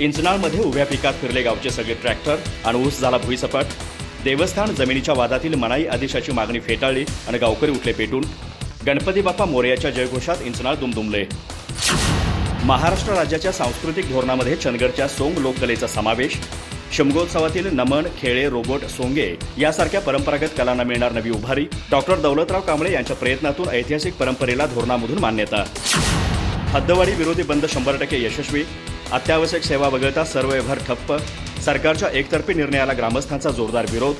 इंचनाळमध्ये उभ्या पिकात फिरले गावचे सगळे ट्रॅक्टर आणि ऊस झाला भुईसपाट. देवस्थान जमिनीच्या वादातील मनाई आदेशाची मागणी फेटाळली आणि गावकरी उठले पेटून. गणपती बाप्पा मोरयाच्या जयघोषात इंचनाळ दुमदुमले. महाराष्ट्र राज्याच्या सांस्कृतिक धोरणामध्ये चंदगडच्या सोंग लोककलेचा समावेश. शिमगोत्सवातील नमन खेळे रोबोट सोंगे यासारख्या परंपरागत कलांना मिळणार नवी उभारी. डॉक्टर दौलतराव कांबळे यांच्या प्रयत्नातून ऐतिहासिक परंपरेला धोरणामधून मान्यता. हद्दवाडी विरोधी बंद शंभर टक्के यशस्वी. अत्यावश्यक सेवा वगळता सर्व व्यवहार ठप्प. सरकारच्या एकतर्फी निर्णयाला ग्रामस्थांचा जोरदार विरोध.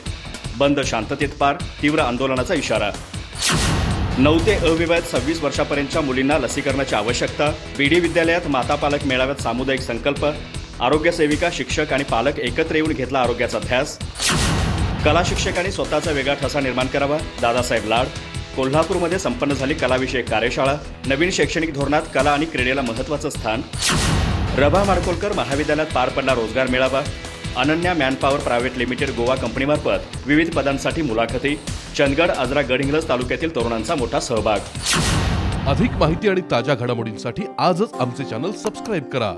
बंद शांततेत पार तीव्र आंदोलनाचा इशारा. नऊ ते अविवाहित सव्वीस वर्षापर्यंतच्या मुलींना लसीकरणाची आवश्यकता. बीडी विद्यालयात माता पालक मेळाव्यात सामुदायिक संकल्प. आरोग्य सेविका शिक्षक आणि पालक एकत्र येऊन घेतला आरोग्याचा ध्यास. कला शिक्षकांनी स्वतःचा वेगळा ठसा निर्माण करावा दादासाहेब लाड. कोल्हापूरमध्ये संपन्न झाली कलाविषयक कार्यशाळा. नवीन शैक्षणिक धोरणात कला आणि क्रीडेला महत्त्वाचं स्थान. रभा माडकोलकर महाविद्यालयात पार पडला रोजगार मेळावा. Ananya manpower private limited Goa कंपनीमार्फत विविध पदांसाठी मुलाखती. चंदगड आजरा गडहिंग्लज तालुक्यातील तरुणांचा मोठा सहभाग. अधिक माहिती आणि ताज्या घडामोडींसाठी आजच आमचे चॅनल सबस्क्राईब करा.